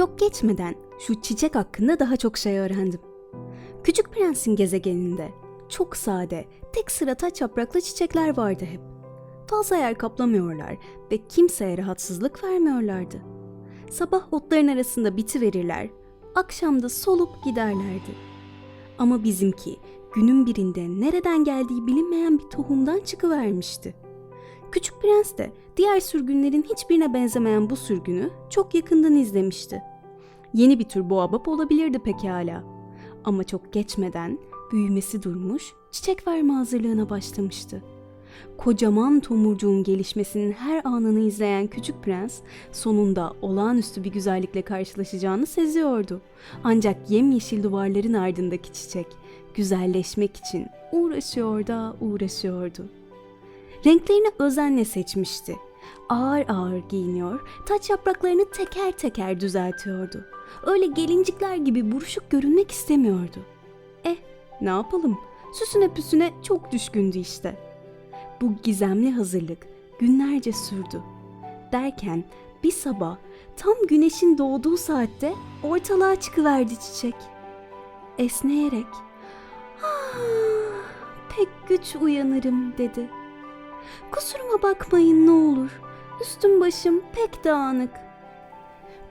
Çok geçmeden şu çiçek hakkında daha çok şey öğrendim. Küçük Prens'in gezegeninde çok sade, tek sıra taç yapraklı çiçekler vardı hep. Fazla yer kaplamıyorlar ve kimseye rahatsızlık vermiyorlardı. Sabah otların arasında biti verirler, akşamda solup giderlerdi. Ama bizimki günün birinde nereden geldiği bilinmeyen bir tohumdan çıkıvermişti. Küçük Prens de diğer sürgünlerin hiçbirine benzemeyen bu sürgünü çok yakından izlemişti. Yeni bir tür boğabap olabilirdi pekala. Ama çok geçmeden büyümesi durmuş, çiçek verme hazırlığına başlamıştı. Kocaman tomurcuğun gelişmesinin her anını izleyen küçük prens sonunda olağanüstü bir güzellikle karşılaşacağını seziyordu. Ancak yemyeşil duvarların ardındaki çiçek güzelleşmek için uğraşıyor da uğraşıyordu. Renklerini özenle seçmişti. Ağır ağır giyiniyor, taç yapraklarını teker teker düzeltiyordu. Öyle gelincikler gibi buruşuk görünmek istemiyordu. Eh, ne yapalım? Süsüne püsüne çok düşkündü işte. Bu gizemli hazırlık günlerce sürdü. Derken bir sabah tam güneşin doğduğu saatte ortalığa çıkıverdi çiçek. Esneyerek, "Ah, pek güç uyanırım dedi. Kusuruma bakmayın ne olur. Üstüm başım pek dağınık.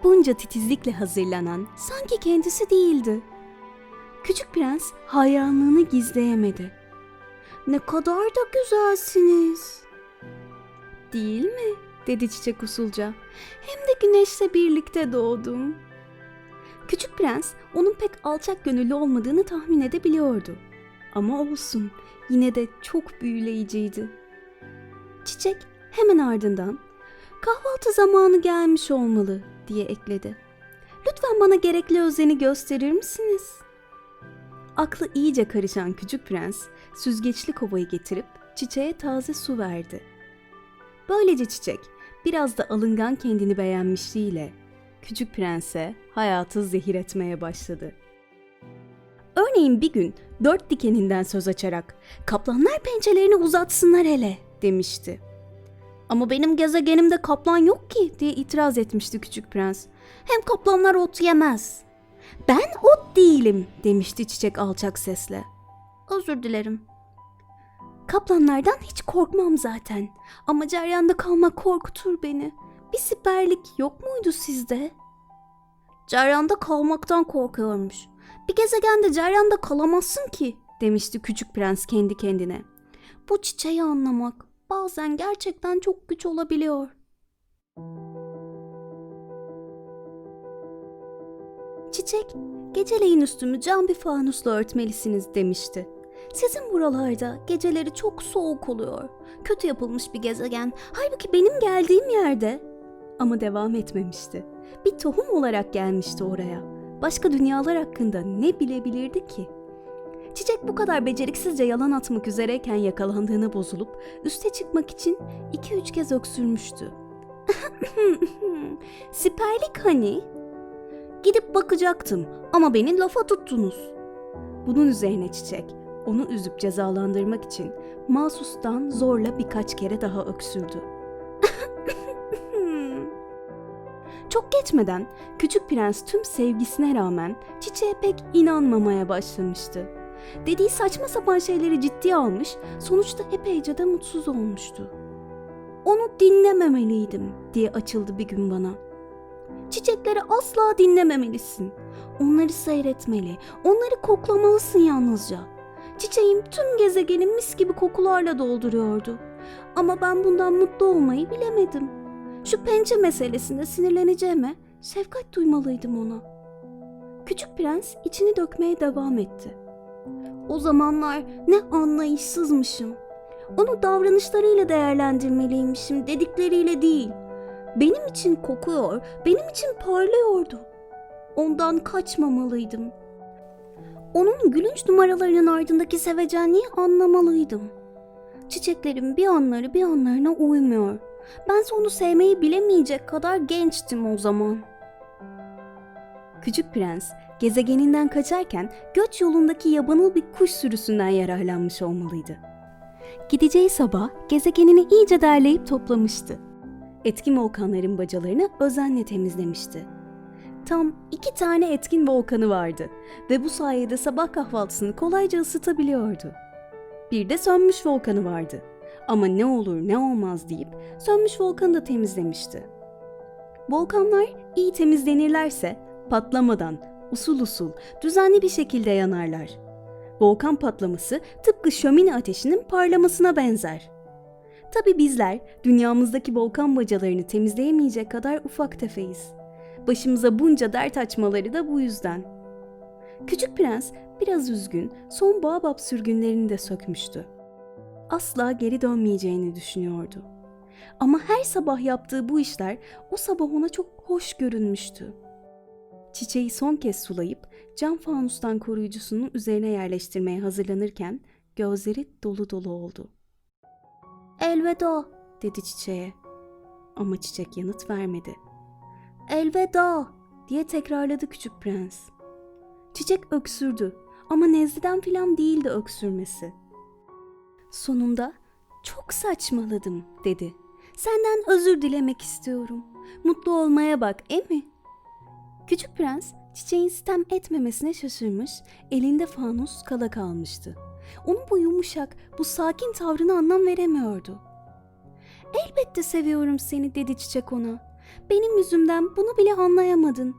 Bunca titizlikle hazırlanan sanki kendisi değildi. Küçük prens hayranlığını gizleyemedi. Ne kadar da güzelsiniz. Değil mi? dedi çiçek usulca. Hem de güneşle birlikte doğdum. Küçük prens onun pek alçak gönüllü olmadığını tahmin edebiliyordu. Ama olsun yine de çok büyüleyiciydi. Çiçek hemen ardından kahvaltı zamanı gelmiş olmalı diye ekledi. Lütfen bana gerekli özeni gösterir misiniz? Aklı iyice karışan küçük prens süzgeçli kovayı getirip çiçeğe taze su verdi. Böylece çiçek biraz da alıngan kendini beğenmişliğiyle küçük prense hayatı zehir etmeye başladı. Örneğin bir gün dört dikeninden söz açarak kaplanlar pençelerini uzatsınlar hele demişti. Ama benim gezegenimde kaplan yok ki diye itiraz etmişti küçük prens. Hem kaplanlar ot yemez. Ben ot değilim demişti çiçek alçak sesle. Özür dilerim. Kaplanlardan hiç korkmam zaten. Ama ceryanda kalmak korkutur beni. Bir siperlik yok muydu sizde? Ceryanda kalmaktan korkuyormuş. Bir gezegende ceryanda kalamazsın ki demişti küçük prens kendi kendine. Bu çiçeği anlamak bazen gerçekten çok güç olabiliyor. Çiçek, geceleyin üstümü cam bir fanusla örtmelisiniz demişti. Sizin buralarda geceleri çok soğuk oluyor. Kötü yapılmış bir gezegen. Halbuki benim geldiğim yerde. Ama devam etmemişti. Bir tohum olarak gelmişti oraya. Başka dünyalar hakkında ne bilebilirdi ki? Çiçek bu kadar beceriksizce yalan atmak üzereyken yakalandığına bozulup üste çıkmak için iki üç kez öksürmüştü. Siperlik hani? Gidip bakacaktım ama beni lafa tuttunuz. Bunun üzerine Çiçek onu üzüp cezalandırmak için mahsustan zorla birkaç kere daha öksürdü. Çok geçmeden küçük prens tüm sevgisine rağmen çiçeğe pek inanmamaya başlamıştı. Dediği saçma sapan şeyleri ciddiye almış, sonuçta epeyce de mutsuz olmuştu. Onu dinlememeliydim diye açıldı bir gün bana. Çiçekleri asla dinlememelisin. Onları seyretmeli, onları koklamalısın yalnızca. Çiçeğim tüm gezegeni mis gibi kokularla dolduruyordu. Ama ben bundan mutlu olmayı bilemedim. Şu pençe meselesinde sinirleneceğime şefkat duymalıydım ona. Küçük prens içini dökmeye devam etti. O zamanlar ne anlayışsızmışım. Onu davranışlarıyla değerlendirmeliymişim, dedikleriyle değil. Benim için kokuyor, benim için parlıyordu. Ondan kaçmamalıydım. Onun gülünç numaralarının ardındaki sevecenliği anlamalıydım. Çiçeklerin bir anları bir anlarına uymuyor. Bense onu sevmeyi bilemeyecek kadar gençtim o zaman. Küçük prens gezegeninden kaçarken göç yolundaki yabanıl bir kuş sürüsünden yararlanmış olmalıydı. Gideceği sabah gezegenini iyice derleyip toplamıştı. Etki volkanların bacalarını özenle temizlemişti. Tam iki tane etkin volkanı vardı ve bu sayede sabah kahvaltısını kolayca ısıtabiliyordu. Bir de sönmüş volkanı vardı. Ama ne olur ne olmaz deyip sönmüş volkanı da temizlemişti. Volkanlar iyi temizlenirlerse patlamadan usul usul düzenli bir şekilde yanarlar. Volkan patlaması tıpkı şömine ateşinin parlamasına benzer. Tabi bizler dünyamızdaki volkan bacalarını temizleyemeyecek kadar ufak tefeyiz. Başımıza bunca dert açmaları da bu yüzden. Küçük prens biraz üzgün son baobab sürgünlerini de sökmüştü. Asla geri dönmeyeceğini düşünüyordu. Ama her sabah yaptığı bu işler o sabah ona çok hoş görünmüştü. Çiçeği son kez sulayıp cam fanustan koruyucusunun üzerine yerleştirmeye hazırlanırken gözleri dolu dolu oldu. Elveda dedi çiçeğe. Ama çiçek yanıt vermedi. Elveda diye tekrarladı küçük prens. Çiçek öksürdü ama nezleden filan değildi öksürmesi. Sonunda çok saçmaladım dedi. Senden özür dilemek istiyorum. Mutlu olmaya bak, e mi? Küçük prens çiçeğin sitem etmemesine şaşırmış, elinde fanus kala kalmıştı. Onun bu yumuşak, bu sakin tavrına anlam veremiyordu. Elbette seviyorum seni dedi çiçek ona. Benim yüzümden bunu bile anlayamadın.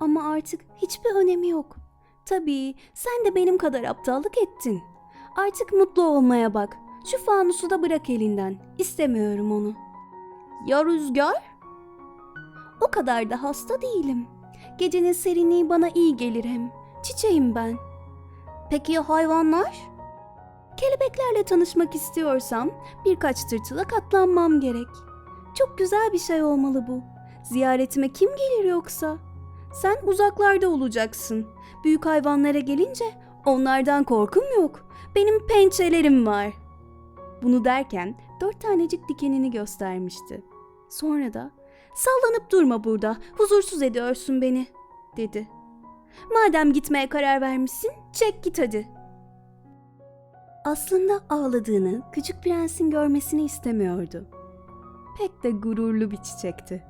Ama artık hiçbir önemi yok. Tabii sen de benim kadar aptallık ettin. Artık mutlu olmaya bak. Şu fanusu da bırak elinden. İstemiyorum onu. Ya rüzgar? O kadar da hasta değilim. Gecenin serinliği bana iyi gelir hem. Çiçeğim ben. Peki ya hayvanlar? Kelebeklerle tanışmak istiyorsam birkaç tırtıla katlanmam gerek. Çok güzel bir şey olmalı bu. Ziyaretime kim gelir yoksa? Sen uzaklarda olacaksın. Büyük hayvanlara gelince onlardan korkum yok. Benim pençelerim var. Bunu derken dört tanecik dikenini göstermişti. Sonra da sallanıp durma burada huzursuz ediyorsun beni dedi. Madem gitmeye karar vermişsin çek git hadi. Aslında ağladığını küçük prensin görmesini istemiyordu. Pek de gururlu bir çiçekti.